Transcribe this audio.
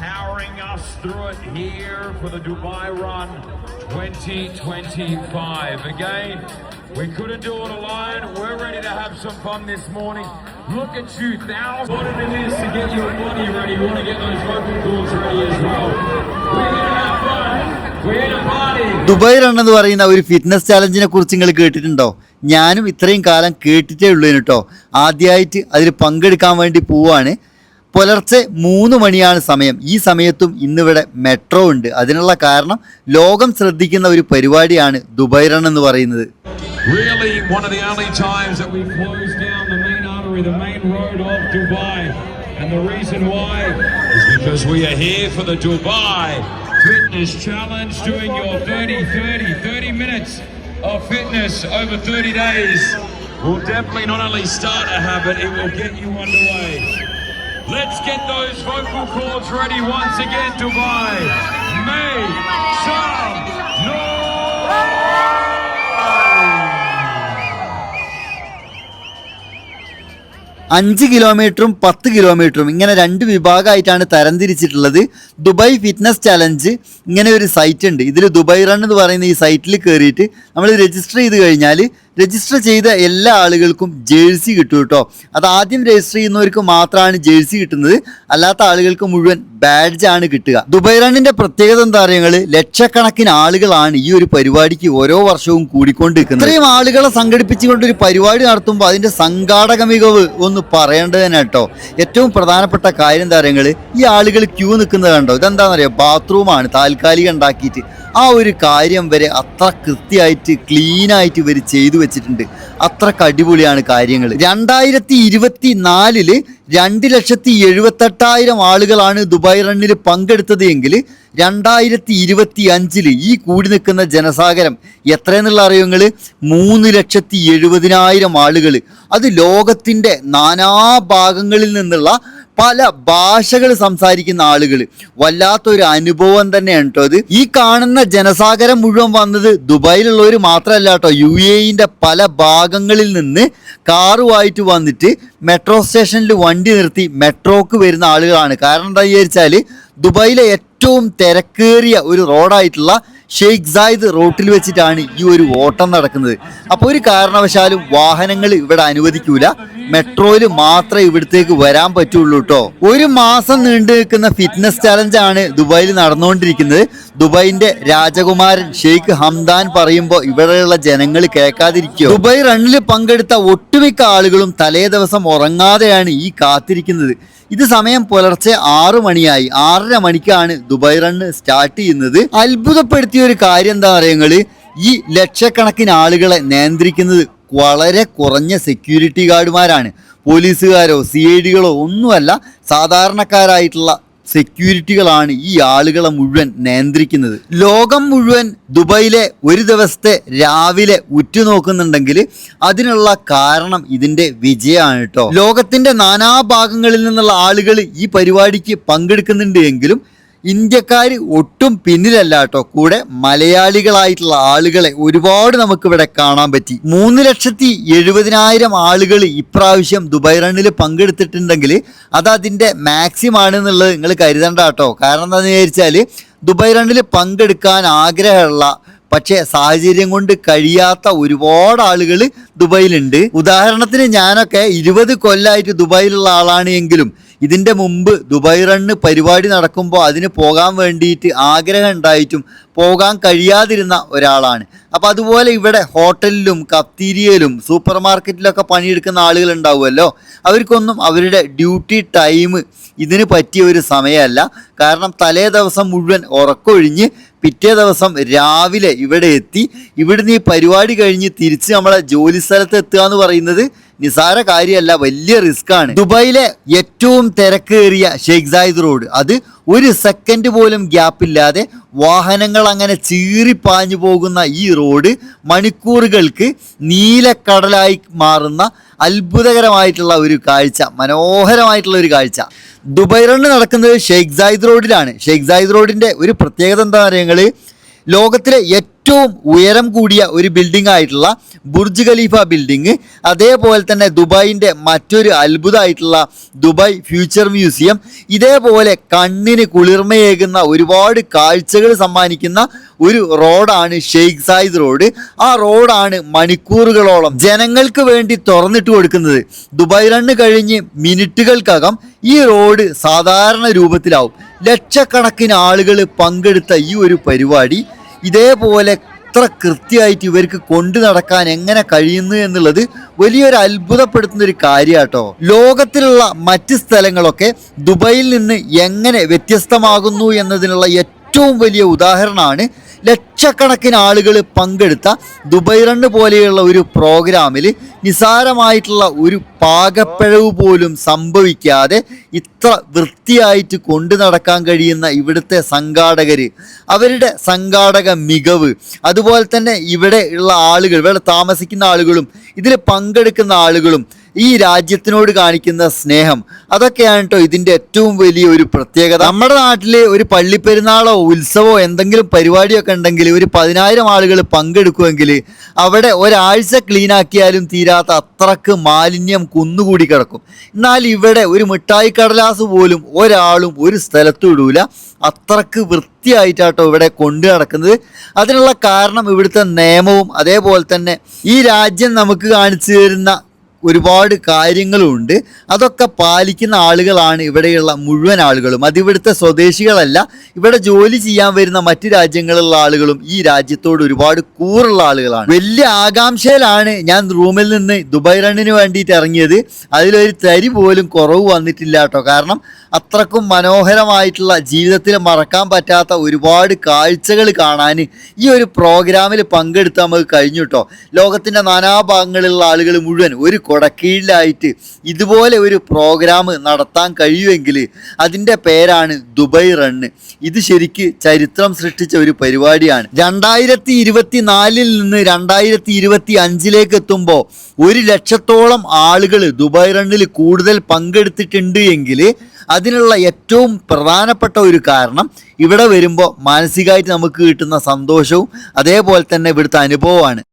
powering us through it here for the Dubai Run 2025. Again, we couldn't do it alone. We're ready to have some fun this morning. Look at you, thousands. What it is to get your body ready. You want to get those vocal cords ready as well. We're. Dubai run എന്ന് പറയുന്ന ഒരു fitness ചാലഞ്ചിനെ കുറിച്ച് നിങ്ങൾ കേട്ടിട്ടുണ്ടോ ഞാനും ഇത്രയും കാലം കേട്ടിട്ടേ ഉള്ളൂ കേട്ടോ ആദ്യമായിട്ട് അതിൽ പങ്കെടുക്കാൻ വേണ്ടി പോവാണ് പുലർച്ചെ മൂന്ന് മണിയാണ് സമയം. ഈ സമയത്തും ഇന്നിവിടെ മെട്രോ ഉണ്ട്. അതിനുള്ള കാരണം ലോകം ശ്രദ്ധിക്കുന്ന ഒരു പരിപാടിയാണ് ദുബൈ റൺ എന്ന് പറയുന്നത്. Let's get those vocal cords ready once again, Dubai. May some! അഞ്ച് കിലോമീറ്ററും പത്ത് കിലോമീറ്ററും ഇങ്ങനെ രണ്ട് വിഭാഗമായിട്ടാണ് തരംതിരിച്ചിട്ടുള്ളത് ദുബായ് ഫിറ്റ്നസ് ചലഞ്ച് ഇങ്ങനെ ഒരു സൈറ്റ് ഉണ്ട് ഇതിൽ ദുബായ് റൺ എന്ന് പറയുന്ന ഈ സൈറ്റിൽ കയറിയിട്ട് നമ്മൾ രജിസ്റ്റർ ചെയ്ത് കഴിഞ്ഞാൽ രജിസ്റ്റർ ചെയ്ത എല്ലാ ആളുകൾക്കും ജേഴ്സി കിട്ടും കേട്ടോ. അത് ആദ്യം രജിസ്റ്റർ ചെയ്യുന്നവർക്ക് മാത്രമാണ് ജേഴ്സി കിട്ടുന്നത്. അല്ലാത്ത ആളുകൾക്ക് മുഴുവൻ ബാഡ്ജ് ആണ് കിട്ടുക. ദുബായ് റണ്ണിന്റെ പ്രത്യേകത എന്താ പറയുക ലക്ഷക്കണക്കിന് ആളുകളാണ് ഈ ഒരു പരിപാടിക്ക് ഓരോ വർഷവും കൂടിക്കൊണ്ടിരിക്കുന്നത്. ഇത്രയും ആളുകളെ സംഘടിപ്പിച്ചുകൊണ്ട് ഒരു പരിപാടി നടത്തുമ്പോൾ അതിന്റെ സംഘാടക മികവ് ഒന്ന് പറയേണ്ടത് തന്നെ കേട്ടോ. ഏറ്റവും പ്രധാനപ്പെട്ട കാര്യം എന്താ പറയുക ഈ ആളുകൾ ക്യൂ നിൽക്കുന്നത് കണ്ടോ? ഇതെന്താണെന്നറിയോ ബാത്റൂമാണ് താൽക്കാലികം ഉണ്ടാക്കിയിട്ട്. ആ ഒരു കാര്യം വരെ അത്ര കൃത്യമായിട്ട് ക്ലീനായിട്ട് ഇവർ ചെയ്തു വെച്ചിട്ടുണ്ട്. അത്ര അടിപൊളിയാണ് കാര്യങ്ങൾ രണ്ടായിരത്തി ഇരുപത്തി നാലിൽ രണ്ട് ലക്ഷത്തി എഴുപത്തെട്ടായിരം ആളുകളാണ് ദുബായ് റണ്ണിൽ പങ്കെടുത്തത് എങ്കിൽ രണ്ടായിരത്തി ഇരുപത്തി അഞ്ചിൽ ഈ കൂടി നിൽക്കുന്ന ജനസാഗരം എത്രയെന്നുള്ള അറിയുങ്ങൾ മൂന്ന് ലക്ഷത്തി എഴുപതിനായിരം ആളുകൾ അത് ലോകത്തിന്റെ നാനാഭാഗങ്ങളിൽ നിന്നുള്ള പല ഭാഷകൾ സംസാരിക്കുന്ന ആളുകൾ വല്ലാത്തൊരു അനുഭവം തന്നെയാണ് കേട്ടോ അത്. ഈ കാണുന്ന ജനസാഗരം മുഴുവൻ വന്നത് ദുബായിലുള്ളവർ മാത്രമല്ല കേട്ടോ യു എയിന്റെ പല ഭാഗങ്ങളിൽ നിന്ന് കാറുമായിട്ട് വന്നിട്ട് മെട്രോ സ്റ്റേഷനിൽ വണ്ടി നിർത്തി മെട്രോക്ക് വരുന്ന ആളുകളാണ്. കാരണം എന്താ വിചാരിച്ചാൽ ദുബായിലെ ഏറ്റവും തിരക്കേറിയ ഒരു റോഡായിട്ടുള്ള ഷെയ്ഖ് സായിദ് റോട്ടിൽ വെച്ചിട്ടാണ് ഈ ഒരു ഓട്ടം നടക്കുന്നത്. അപ്പോൾ ഒരു കാരണവശാലും വാഹനങ്ങൾ ഇവിടെ അനുവദിക്കൂല. മെട്രോയിൽ മാത്രമേ ഇവിടത്തേക്ക് വരാൻ പറ്റുള്ളൂ കേട്ടോ ഒരു മാസം നീണ്ടു നിൽക്കുന്ന ഫിറ്റ്നസ് ചലഞ്ച് ആണ് ദുബായിൽ നടന്നുകൊണ്ടിരിക്കുന്നത്. ദുബായിന്റെ രാജകുമാരൻ ഷെയ്ഖ് ഹംദാൻ പറയുമ്പോൾ ഇവിടെയുള്ള ജനങ്ങൾ കേൾക്കാതിരിക്കുക ദുബായ് റണ്ണിൽ പങ്കെടുത്ത ഒട്ടുമിക്ക ആളുകളും തലേ ദിവസം ഉറങ്ങാതെയാണ് ഈ കാത്തിരിക്കുന്നത്. ഇത് സമയം പുലർച്ചെ ആറു മണിയായി. ആറര മണിക്കാണ് ദുബായ് റണ്ണ് സ്റ്റാർട്ട് ചെയ്യുന്നത്. അത്ഭുതപ്പെടുത്തിയ ഒരു കാര്യം എന്താ പറയുക ഈ ലക്ഷക്കണക്കിന് ആളുകളെ നിയന്ത്രിക്കുന്നത് വളരെ കുറഞ്ഞ സെക്യൂരിറ്റി ഗാർഡുമാരാണ് പോലീസുകാരോ സി ഐ ഡികളോ ഒന്നുമല്ല സാധാരണക്കാരായിട്ടുള്ള സെക്യൂരിറ്റികളാണ് ഈ ആളുകളെ മുഴുവൻ നിയന്ത്രിക്കുന്നത്. ലോകം മുഴുവൻ ദുബൈയിലെ ഒരു ദിവസത്തെ രാവിലെ ഉറ്റുനോക്കുന്നുണ്ടെങ്കിൽ അതിനുള്ള കാരണം ഇതിന്റെ വിജയമാണ് കേട്ടോ ലോകത്തിന്റെ നാനാഭാഗങ്ങളിൽ നിന്നുള്ള ആളുകൾ ഈ പരിപാടിക്ക് പങ്കെടുക്കുന്നുണ്ട് എങ്കിലും ഇന്ത്യക്കാർ ഒട്ടും പിന്നിലല്ല കേട്ടോ. കൂടെ മലയാളികളായിട്ടുള്ള ആളുകളെ ഒരുപാട് നമുക്ക് ഇവിടെ കാണാൻ പറ്റി. മൂന്ന് ലക്ഷത്തി എഴുപതിനായിരം ആളുകൾ ഇപ്രാവശ്യം ദുബായ് റണ്ണിൽ പങ്കെടുത്തിട്ടുണ്ടെങ്കിൽ അത് അതിന്റെ മാക്സിമം ആണെന്നുള്ളത് നിങ്ങൾ കരുതണ്ട കേട്ടോ. കാരണം എന്താണെന്ന് വിചാരിച്ചാൽ ദുബായ് റണ്ണിൽ പങ്കെടുക്കാൻ ആഗ്രഹമുള്ള പക്ഷേ സാഹചര്യം കൊണ്ട് കഴിയാത്ത ഒരുപാട് ആളുകൾ ദുബായിലുണ്ട്. ഉദാഹരണത്തിന് ഞാനൊക്കെ ഇരുപത് കൊല്ലമായിട്ട് ദുബായിലുള്ള ആളാണ് എങ്കിലും ഇതിന്റെ മുമ്പ് ദുബായ് റണ്ണ് പരിപാടി നടക്കുമ്പോൾ അതിന് പോകാൻ വേണ്ടിയിട്ട് ആഗ്രഹം ഉണ്ടായിട്ടും പോകാൻ കഴിയാതിരുന്ന ഒരാളാണ്. അപ്പോൾ അതുപോലെ ഇവിടെ ഹോട്ടലിലും കഫ്തീരിയയിലും സൂപ്പർ മാർക്കറ്റിലൊക്കെ പണിയെടുക്കുന്ന ആളുകൾ ഉണ്ടാവുമല്ലോ അവർക്കൊന്നും അവരുടെ ഡ്യൂട്ടി ടൈം ഇതിന് പറ്റിയ ഒരു സമയമല്ല. കാരണം തലേ ദിവസം മുഴുവൻ ഉറക്കൊഴിഞ്ഞ് പിറ്റേ ദിവസം രാവിലെ ഇവിടെ എത്തി. ഇവിടുന്ന് ഈ പരിപാടി കഴിഞ്ഞ് തിരിച്ച് നമ്മളെ ജോലി സ്ഥലത്ത് എത്തുക എന്ന് പറയുന്നത് നിസാര കാര്യമല്ല വലിയ റിസ്ക് ആണ്. ദുബായിലെ ഏറ്റവും തിരക്കേറിയ ഷെയ്ഖ് സായിദ് റോഡ്. അത് ഒരു സെക്കൻഡ് പോലും ഗ്യാപ്പ് ഇല്ലാതെ വാഹനങ്ങൾ അങ്ങനെ ചീറിപ്പാഞ്ഞു പോകുന്ന ഈ റോഡ് മണിക്കൂറുകൾക്ക് നീലക്കടലായി മാറുന്ന അത്ഭുതകരമായിട്ടുള്ള ഒരു കാഴ്ച മനോഹരമായിട്ടുള്ള ഒരു കാഴ്ച. ദുബായ് റണ്ണ് നടക്കുന്നത് ഷെയ്ഖ് സായിദ് റോഡിലാണ്. ഷെയ്ഖ് സായിദ് റോഡിന്റെ ഒരു പ്രത്യേകത എന്താ പറയുക ലോകത്തിലെ ഏറ്റവും ഏറ്റവും ഉയരം കൂടിയ ഒരു ബിൽഡിംഗ് ആയിട്ടുള്ള ബുർജ് ഖലീഫ ബിൽഡിംഗ് അതേപോലെ തന്നെ ദുബായിന്റെ മറ്റൊരു അത്ഭുതമായിട്ടുള്ള ദുബായ് ഫ്യൂച്ചർ മ്യൂസിയം ഇതേപോലെ കണ്ണിന് കുളിർമയേകുന്ന ഒരുപാട് കാഴ്ചകൾ സമ്മാനിക്കുന്ന ഒരു റോഡാണ് ഷെയ്ഖ് സായിദ് റോഡ്. ആ റോഡാണ് മണിക്കൂറുകളോളം ജനങ്ങൾക്ക് വേണ്ടി തുറന്നിട്ട് കൊടുക്കുന്നത്. ദുബായ് റണ്ണ് കഴിഞ്ഞ് മിനിറ്റുകൾക്കകം ഈ റോഡ് സാധാരണ രൂപത്തിലാവും. ലക്ഷക്കണക്കിന് ആളുകൾ പങ്കെടുത്ത ഈ ഒരു പരിപാടി ഇതേപോലെ എത്ര കൃത്യമായിട്ട് ഇവർക്ക് കൊണ്ടു നടക്കാൻ എങ്ങനെ കഴിയുന്നു എന്നുള്ളത് വലിയൊരു അത്ഭുതപ്പെടുത്തുന്ന ഒരു കാര്യമാട്ടോ ലോകത്തിലുള്ള മറ്റ് സ്ഥലങ്ങളൊക്കെ ദുബൈയിൽ നിന്ന് എങ്ങനെ വ്യത്യസ്തമാകുന്നു എന്നതിനുള്ള ഏറ്റവും വലിയ ഉദാഹരണമാണ് ലക്ഷക്കണക്കിന് ആളുകൾ പങ്കെടുത്ത ദുബൈ റണ്ണ് പോലെയുള്ള ഒരു പ്രോഗ്രാമിൽ നിസാരമായിട്ടുള്ള ഒരു പാകപ്പിഴവ് പോലും സംഭവിക്കാതെ ഇത്ര വൃത്തിയായിട്ട് കൊണ്ടു നടക്കാൻ കഴിയുന്ന ഇവിടുത്തെ സംഘാടകർ അവരുടെ സംഘാടക മികവ് അതുപോലെ തന്നെ ഇവിടെ ഉള്ള ആളുകൾ ഇവിടെ താമസിക്കുന്ന ആളുകളും ഇതിൽ പങ്കെടുക്കുന്ന ആളുകളും ഈ രാജ്യത്തിനോട് കാണിക്കുന്ന സ്നേഹം അതൊക്കെയാണ് കേട്ടോ ഇതിന്റെ ഏറ്റവും വലിയ ഒരു പ്രത്യേകത. നമ്മുടെ നാട്ടിൽ ഒരു പള്ളിപ്പെരുന്നാളോ ഉത്സവമോ എന്തെങ്കിലും പരിപാടിയൊക്കെ ഉണ്ടെങ്കിൽ ഒരു പതിനായിരം ആളുകൾ പങ്കെടുക്കുമെങ്കിൽ അവിടെ ഒരാഴ്ച ക്ലീനാക്കിയാലും തീരാത്ത അത്രയ്ക്ക് മാലിന്യം കുന്നുകൂടി കിടക്കും. എന്നാൽ ഇവിടെ ഒരു മിഠായി കടലാസ് പോലും ഒരാളും ഒരു സ്ഥലത്തും ഇടൂല. അത്രയ്ക്ക് വൃത്തിയായിട്ടാട്ടോ ഇവിടെ കൊണ്ടു നടക്കുന്നത്. അതിനുള്ള കാരണം ഇവിടുത്തെ നിയമവും അതേപോലെ തന്നെ ഈ രാജ്യം നമുക്ക് കാണിച്ചു തരുന്ന ഒരുപാട് കാര്യങ്ങളുണ്ട്. അതൊക്കെ പാലിക്കുന്ന ആളുകളാണ് ഇവിടെയുള്ള മുഴുവൻ ആളുകളും. അത് ഇവിടുത്തെ സ്വദേശികളല്ല. ഇവിടെ ജോലി ചെയ്യാൻ വരുന്ന മറ്റ് രാജ്യങ്ങളിലുള്ള ആളുകളും ഈ രാജ്യത്തോട് ഒരുപാട് കൂറുള്ള ആളുകളാണ്. വലിയ ആകാംക്ഷയിലാണ് ഞാൻ റൂമിൽ നിന്ന് ദുബായ് റണ്ണിന് വേണ്ടിയിട്ട് ഇറങ്ങിയത്. അതിലൊരു തരി പോലും കുറവ് വന്നിട്ടില്ല കേട്ടോ. കാരണം അത്രക്കും മനോഹരമായിട്ടുള്ള ജീവിതത്തിൽ മറക്കാൻ പറ്റാത്ത ഒരുപാട് കാഴ്ചകൾ കാണാൻ ഈ ഒരു പ്രോഗ്രാമിൽ പങ്കെടുത്ത് നമുക്ക് കഴിഞ്ഞു കേട്ടോ. ലോകത്തിന്റെ നാനാഭാഗങ്ങളിലുള്ള ആളുകൾ മുഴുവൻ ഒരു കൊടക്കീഴിലായിട്ട് ഇതുപോലെ ഒരു പ്രോഗ്രാം നടത്താൻ കഴിയുമെങ്കിൽ അതിന്റെ പേരാണ് ദുബൈ റണ്ണ് ഇത് ശരിക്ക് ചരിത്രം സൃഷ്ടിച്ച ഒരു പരിപാടിയാണ്. രണ്ടായിരത്തി ഇരുപത്തി നാലിൽ നിന്ന് രണ്ടായിരത്തി ഇരുപത്തി അഞ്ചിലേക്ക് എത്തുമ്പോൾ ഒരു ലക്ഷത്തോളം ആളുകൾ ദുബായ് റണ്ണിൽ കൂടുതൽ പങ്കെടുത്തിട്ടുണ്ട് എങ്കിൽ അതിനുള്ള ഏറ്റവും പ്രധാനപ്പെട്ട ഒരു കാരണം ഇവിടെ വരുമ്പോൾ മാനസികമായിട്ട് നമുക്ക് കിട്ടുന്ന സന്തോഷവും അതേപോലെ തന്നെ ഇവിടുത്തെ അനുഭവമാണ്.